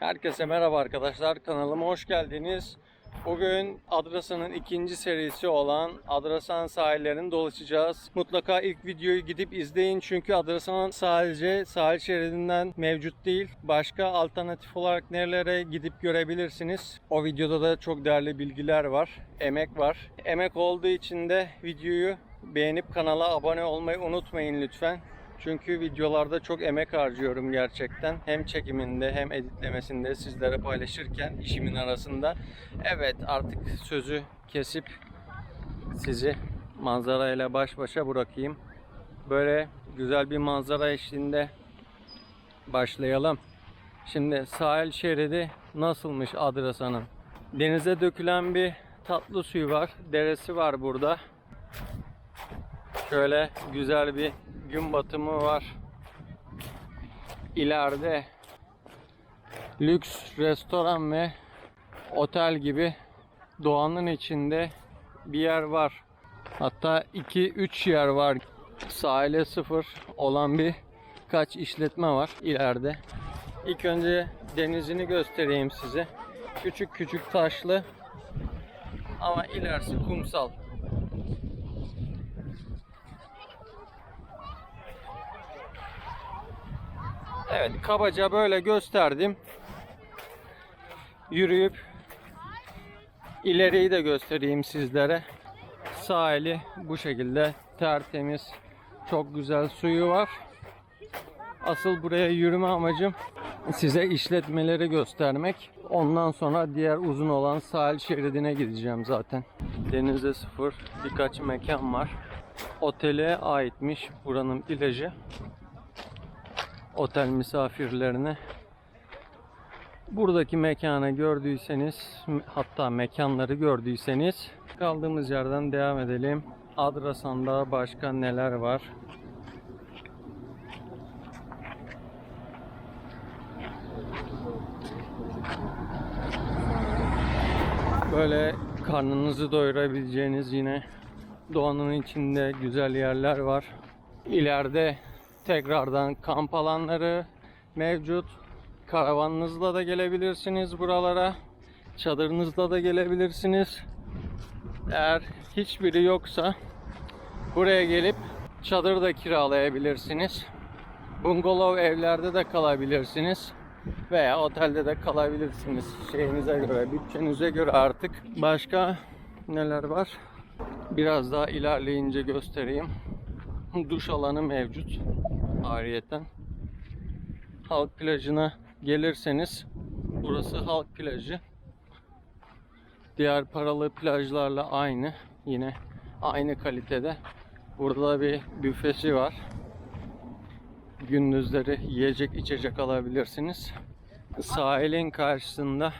Herkese merhaba arkadaşlar. Kanalıma hoş geldiniz. Bugün Adrasan'ın ikinci serisi olan Adrasan sahillerini dolaşacağız. Mutlaka ilk videoyu gidip izleyin çünkü Adrasan sadece sahil şeridinden mevcut değil. Başka alternatif olarak nerelere gidip görebilirsiniz. O videoda da çok değerli bilgiler var. Emek var. Emek olduğu için de videoyu beğenip kanala abone olmayı unutmayın lütfen. Çünkü videolarda çok emek harcıyorum gerçekten. Hem çekiminde hem editlemesinde sizlere paylaşırken işimin arasında. Evet artık sözü kesip sizi manzarayla baş başa bırakayım. Böyle güzel bir manzara eşliğinde başlayalım. Şimdi sahil şeridi nasılmış Adrasan'ın? Denize dökülen bir tatlı suyu var. Deresi var burada. Şöyle güzel bir gün batımı var. İleride lüks restoran ve otel gibi doğanın içinde bir yer var. Hatta 2-3 yer var. Sahile sıfır olan bir kaç işletme var ileride. İlk önce denizini göstereyim size. Küçük küçük taşlı ama ilerisi kumsal. Evet kabaca böyle gösterdim. Yürüyüp ileriyi de göstereyim sizlere. Sahili bu şekilde tertemiz. Çok güzel suyu var. Asıl buraya yürüme amacım size işletmeleri göstermek. Ondan sonra diğer uzun olan sahil şeridine gideceğim zaten. Denize sıfır birkaç mekan var. Otele aitmiş buranın plajı otel misafirlerine. Buradaki mekanı gördüyseniz hatta mekanları gördüyseniz kaldığımız yerden devam edelim. Adrasan'da başka neler var? Böyle karnınızı doyurabileceğiniz yine doğanın içinde güzel yerler var. İleride tekrardan kamp alanları mevcut. Karavanınızla da gelebilirsiniz buralara. Çadırınızla da gelebilirsiniz. Eğer hiçbiri yoksa buraya gelip çadır da kiralayabilirsiniz. Bungalov evlerde de kalabilirsiniz. Veya otelde de kalabilirsiniz. Şeyinize göre, bütçenize göre artık. Başka neler var? Biraz daha ilerleyince göstereyim duş alanı mevcut ayrıyeten. Halk plajına gelirseniz burası halk plajı. Diğer paralı plajlarla aynı. Yine aynı kalitede. Burada bir büfesi var. Gündüzleri yiyecek içecek alabilirsiniz. Sahilin karşısında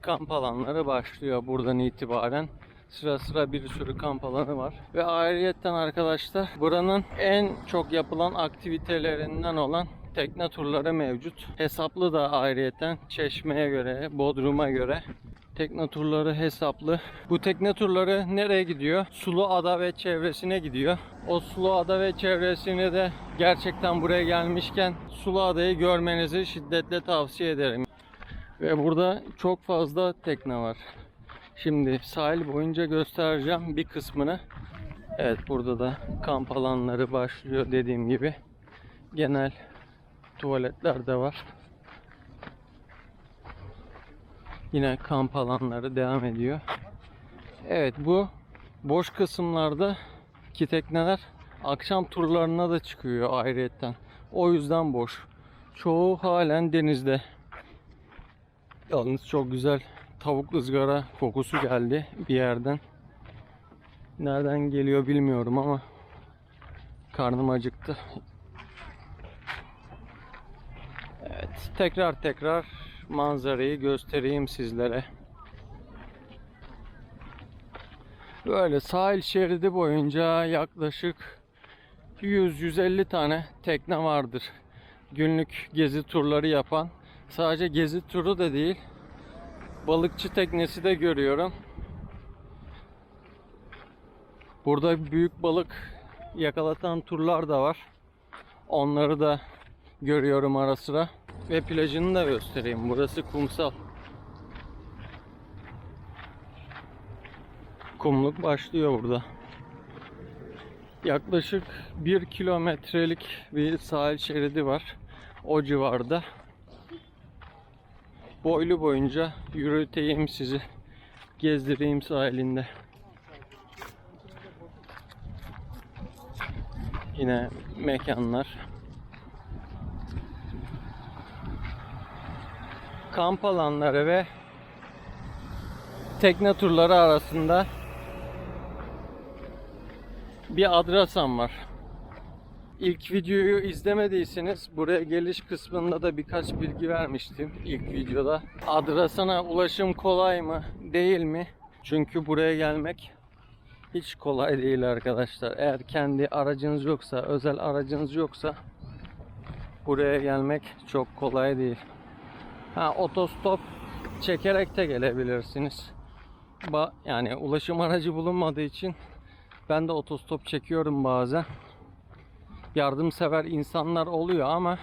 kamp alanları başlıyor buradan itibaren. Sıra sıra bir sürü kamp alanı var. Ve ayrıyetten arkadaşlar buranın en çok yapılan aktivitelerinden olan tekne turları mevcut. Hesaplı da ayrıyeten Çeşme'ye göre, Bodrum'a göre tekne turları hesaplı. Bu tekne turları nereye gidiyor? Sulu Ada ve çevresine gidiyor. O Sulu Ada ve çevresini de gerçekten buraya gelmişken Sulu Ada'yı görmenizi şiddetle tavsiye ederim. Ve burada çok fazla tekne var. Şimdi sahil boyunca göstereceğim bir kısmını. Evet burada da kamp alanları başlıyor dediğim gibi. Genel tuvaletler de var. Yine kamp alanları devam ediyor. Evet bu boş kısımlarda ki tekneler akşam turlarına da çıkıyor ayrıyetten. O yüzden boş. Çoğu halen denizde. Yalnız çok güzel tavuk ızgara kokusu geldi bir yerden. Nereden geliyor bilmiyorum ama karnım acıktı. Evet, tekrar tekrar manzarayı göstereyim sizlere. Böyle sahil şeridi boyunca yaklaşık 100-150 tane tekne vardır. Günlük gezi turları yapan. Sadece gezi turu da değil, balıkçı teknesi de görüyorum. Burada büyük balık yakalatan turlar da var. Onları da görüyorum ara sıra. ve plajını da göstereyim. Burası kumsal. Kumluk başlıyor burada. Yaklaşık 1 kilometrelik bir sahil şeridi var. O civarda. Boylu boyunca yürüteyim sizi. Gezdireyim sahilinde. Yine mekanlar. Kamp alanları ve tekne turları arasında bir Adrasan var. İlk videoyu izlemediyseniz buraya geliş kısmında da birkaç bilgi vermiştim ilk videoda. Adrasan'a ulaşım kolay mı değil mi? Çünkü buraya gelmek hiç kolay değil arkadaşlar. Eğer kendi aracınız yoksa, özel aracınız yoksa buraya gelmek çok kolay değil. Ha otostop çekerek de gelebilirsiniz. Ba yani ulaşım aracı bulunmadığı için ben de otostop çekiyorum bazen. Yardımsever insanlar oluyor ama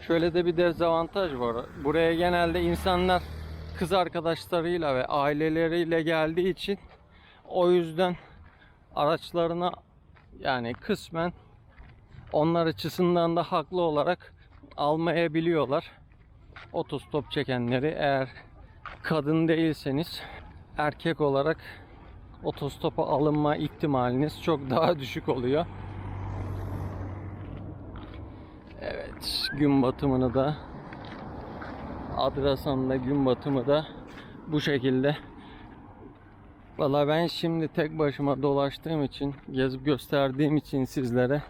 şöyle de bir dezavantaj var. Buraya genelde insanlar kız arkadaşlarıyla ve aileleriyle geldiği için o yüzden araçlarına yani kısmen onlar açısından da haklı olarak almayabiliyorlar. Otostop çekenleri eğer kadın değilseniz erkek olarak otostopa alınma ihtimaliniz çok daha düşük oluyor. Gün batımını da Adrasan'da gün batımı da bu şekilde. Valla ben şimdi tek başıma dolaştığım için, gezip gösterdiğim için sizlere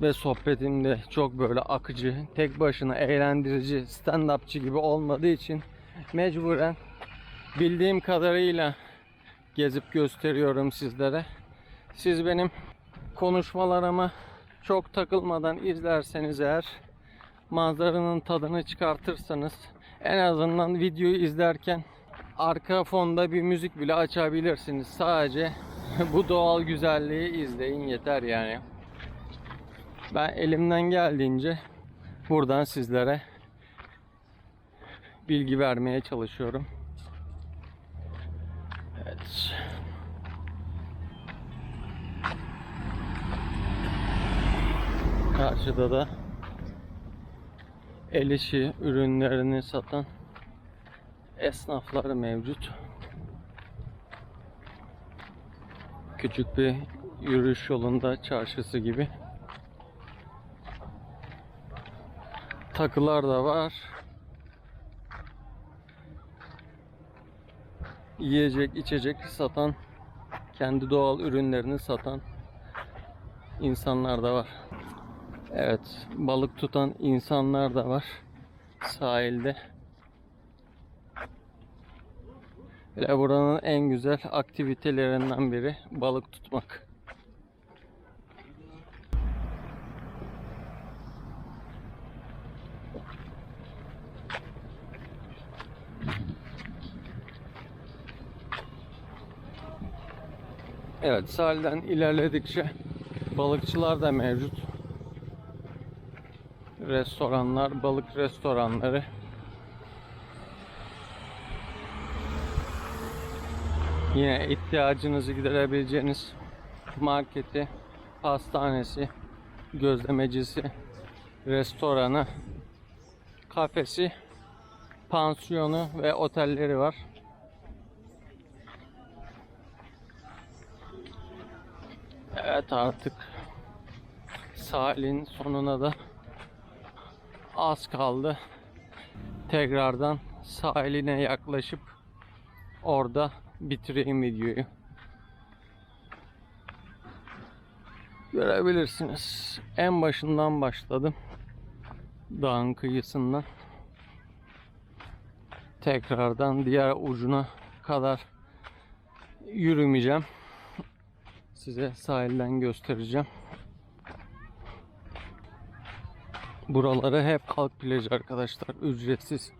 ve sohbetim de çok böyle akıcı, tek başına eğlendirici, stand-upçı gibi olmadığı için mecburen bildiğim kadarıyla gezip gösteriyorum sizlere. Siz benim konuşmalarıma çok takılmadan izlerseniz eğer manzaranın tadını çıkartırsanız en azından videoyu izlerken arka fonda bir müzik bile açabilirsiniz. Sadece bu doğal güzelliği izleyin yeter yani. Ben elimden geldiğince buradan sizlere bilgi vermeye çalışıyorum. Evet. Karşıda da el işi ürünlerini satan esnaflar mevcut. Küçük bir yürüyüş yolunda çarşısı gibi. Takılar da var. Yiyecek, içecek satan, kendi doğal ürünlerini satan insanlar da var. Evet, balık tutan insanlar da var sahilde. Ve buranın en güzel aktivitelerinden biri balık tutmak. Evet, sahilden ilerledikçe balıkçılar da mevcut. Restoranlar, balık restoranları. Yine ihtiyacınızı giderebileceğiniz marketi, pastanesi, gözlemecisi, restoranı, kafesi, pansiyonu ve otelleri var. Evet artık sahilin sonuna da az kaldı. Tekrardan sahiline yaklaşıp orada bitireyim videoyu. Görebilirsiniz. En başından başladım. Dağın kıyısından. Tekrardan diğer ucuna kadar yürümeyeceğim. Size sahilden göstereceğim. Buraları hep halk plajı arkadaşlar. Ücretsiz.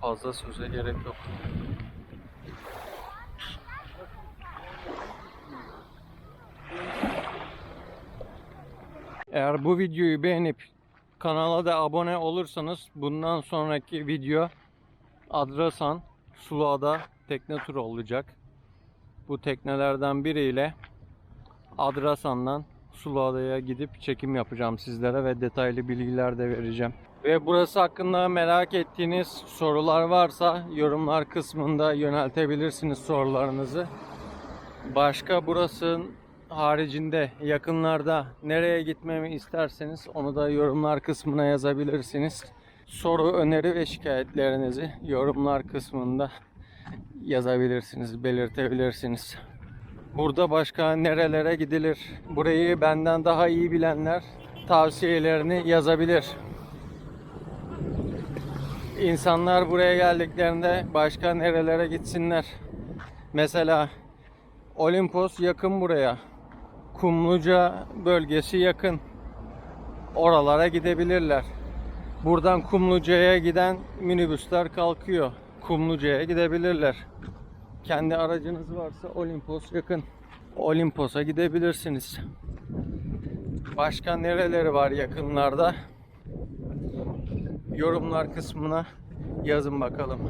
Fazla söze gerek yok. Eğer bu videoyu beğenip kanala da abone olursanız bundan sonraki video Adrasan Sula'da tekne turu olacak. Bu teknelerden biriyle Adrasan'dan Sula'ya gidip çekim yapacağım sizlere ve detaylı bilgiler de vereceğim. Ve burası hakkında merak ettiğiniz sorular varsa yorumlar kısmında yöneltebilirsiniz sorularınızı. Başka burasının haricinde yakınlarda nereye gitmemi isterseniz onu da yorumlar kısmına yazabilirsiniz. Soru, öneri ve şikayetlerinizi yorumlar kısmında yazabilirsiniz, belirtebilirsiniz. Burada başka nerelere gidilir? Burayı benden daha iyi bilenler tavsiyelerini yazabilir. İnsanlar buraya geldiklerinde başka nerelere gitsinler? Mesela Olimpos yakın buraya. Kumluca bölgesi yakın. Oralara gidebilirler. Buradan Kumluca'ya giden minibüsler kalkıyor. Kumluca'ya gidebilirler. Kendi aracınız varsa Olimpos yakın. Olimpos'a gidebilirsiniz. Başka nereleri var yakınlarda? Yorumlar kısmına yazın bakalım.